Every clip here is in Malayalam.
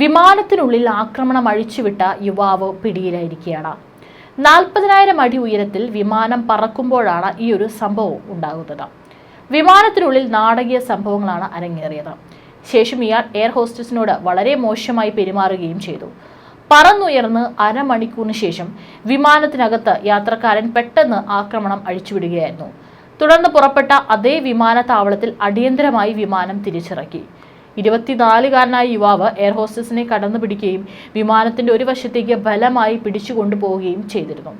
വിമാനത്തിനുള്ളിൽ ആക്രമണം അഴിച്ചുവിട്ട യുവാവ് പിടിയിലായിരിക്കുകയാണ്. നാൽപ്പതിനായിരം അടി ഉയരത്തിൽ വിമാനം പറക്കുമ്പോഴാണ് ഈ ഒരു സംഭവം ഉണ്ടാകുന്നത്. വിമാനത്തിനുള്ളിൽ നാടകീയ സംഭവങ്ങളാണ് അരങ്ങേറിയത്. ശേഷം ഇയാൾ എയർ ഹോസ്റ്റസിനോട് വളരെ മോശമായി പെരുമാറുകയും ചെയ്തു. പറന്നുയർന്ന് അരമണിക്കൂറിന് ശേഷം വിമാനത്തിനകത്ത് യാത്രക്കാരൻ പെട്ടെന്ന് ആക്രമണം അഴിച്ചുവിടുകയായിരുന്നു. തുടർന്ന് പുറപ്പെട്ട അതേ വിമാനത്താവളത്തിൽ അടിയന്തരമായി വിമാനം തിരിച്ചിറക്കി. ഇരുപത്തിനാലുകാരനായ യുവാവ് എയർ ഹോസ്റ്റസിനെ കടന്നു പിടിക്കുകയും വിമാനത്തിന്റെ ഒരു വശത്തേക്ക് ബലമായി പിടിച്ചു കൊണ്ടുപോവുകയും ചെയ്തിരുന്നു.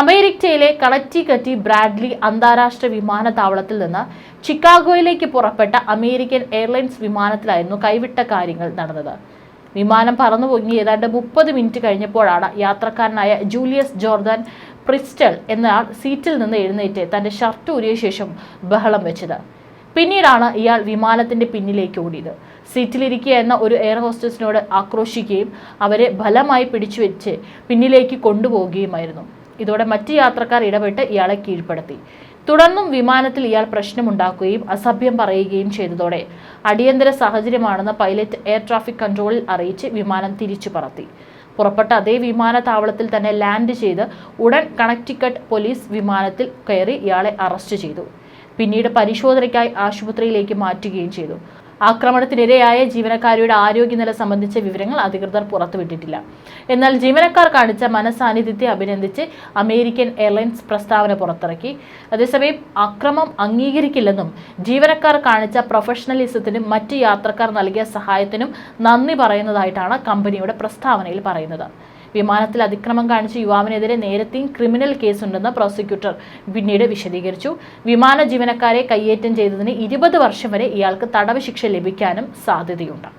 അമേരിക്കയിലെ കണറ്റിക്കറ്റി ബ്രാഡ്ലി അന്താരാഷ്ട്ര വിമാനത്താവളത്തിൽ നിന്ന് ചിക്കാഗോയിലേക്ക് പുറപ്പെട്ട അമേരിക്കൻ എയർലൈൻസ് വിമാനത്തിലായിരുന്നു കൈവിട്ട കാര്യങ്ങൾ നടന്നത്. വിമാനം പറന്നു പൊങ്ങി ഏതാണ്ട് മുപ്പത് മിനിറ്റ് കഴിഞ്ഞപ്പോഴാണ് യാത്രക്കാരനായ ജൂലിയസ് ജോർദാൻ പ്രിസ്റ്റൽ എന്നയാൾ സീറ്റിൽ നിന്ന് എഴുന്നേറ്റ് തന്റെ ഷർട്ട് ഊരിയ ശേഷം ബഹളം വെച്ചത്. പിന്നീടാണ് ഇയാൾ വിമാനത്തിന്റെ പിന്നിലേക്ക് ഓടിയത്. സീറ്റിലിരിക്കുക എന്ന ഒരു എയർ ഹോസ്റ്റസിനോട് ആക്രോശിക്കുകയും അവരെ ബലമായി പിടിച്ചു വെച്ച് പിന്നിലേക്ക് കൊണ്ടുപോവുകയുമായിരുന്നു. ഇതോടെ മറ്റ് യാത്രക്കാർ ഇടപെട്ട് ഇയാളെ കീഴ്പ്പെടുത്തി. തുടർന്നും വിമാനത്തിൽ ഇയാൾ പ്രശ്നമുണ്ടാക്കുകയും അസഭ്യം പറയുകയും ചെയ്തതോടെ അടിയന്തര സാഹചര്യമാണെന്ന് പൈലറ്റ് എയർ ട്രാഫിക് കൺട്രോളിൽ അറിയിച്ച് വിമാനം തിരിച്ചു പറത്തി. പുറപ്പെട്ട അതേ വിമാനത്താവളത്തിൽ തന്നെ ലാൻഡ് ചെയ്ത് ഉടൻ കണക്റ്റിക്കട്ട് പോലീസ് വിമാനത്തിൽ കയറി ഇയാളെ അറസ്റ്റ് ചെയ്തു. പിന്നീട് പരിശോധനയ്ക്കായി ആശുപത്രിയിലേക്ക് മാറ്റുകയും ചെയ്തു. ആക്രമണത്തിനിരയായ ജീവനക്കാരിയുടെ ആരോഗ്യനില സംബന്ധിച്ച വിവരങ്ങൾ അധികൃതർ പുറത്തുവിട്ടിട്ടില്ല. എന്നാൽ ജീവനക്കാർ കാണിച്ച മനസാന്നിധ്യത്തെ അഭിനന്ദിച്ച് അമേരിക്കൻ എയർലൈൻസ് പ്രസ്താവന പുറത്തിറക്കി. അതേസമയം അക്രമം അംഗീകരിക്കില്ലെന്നും ജീവനക്കാർ കാണിച്ച പ്രൊഫഷണലിസത്തിനും മറ്റ് യാത്രക്കാർ നൽകിയ സഹായത്തിനും നന്ദി പറയുന്നതായിട്ടാണ് കമ്പനിയുടെ പ്രസ്താവനയിൽ പറയുന്നത്. വിമാനത്തിൽ അതിക്രമം കാണിച്ച യുവാവിനെതിരെ നേരത്തെയും ക്രിമിനൽ കേസുണ്ടെന്ന് പ്രോസിക്യൂട്ടർ പിന്നീട് വിശദീകരിച്ചു. വിമാന ജീവനക്കാരെ കയ്യേറ്റം ചെയ്തതിന് ഇരുപത് വർഷം വരെ ഇയാൾക്ക് തടവ് ശിക്ഷ ലഭിക്കാനും സാധ്യതയുണ്ട്.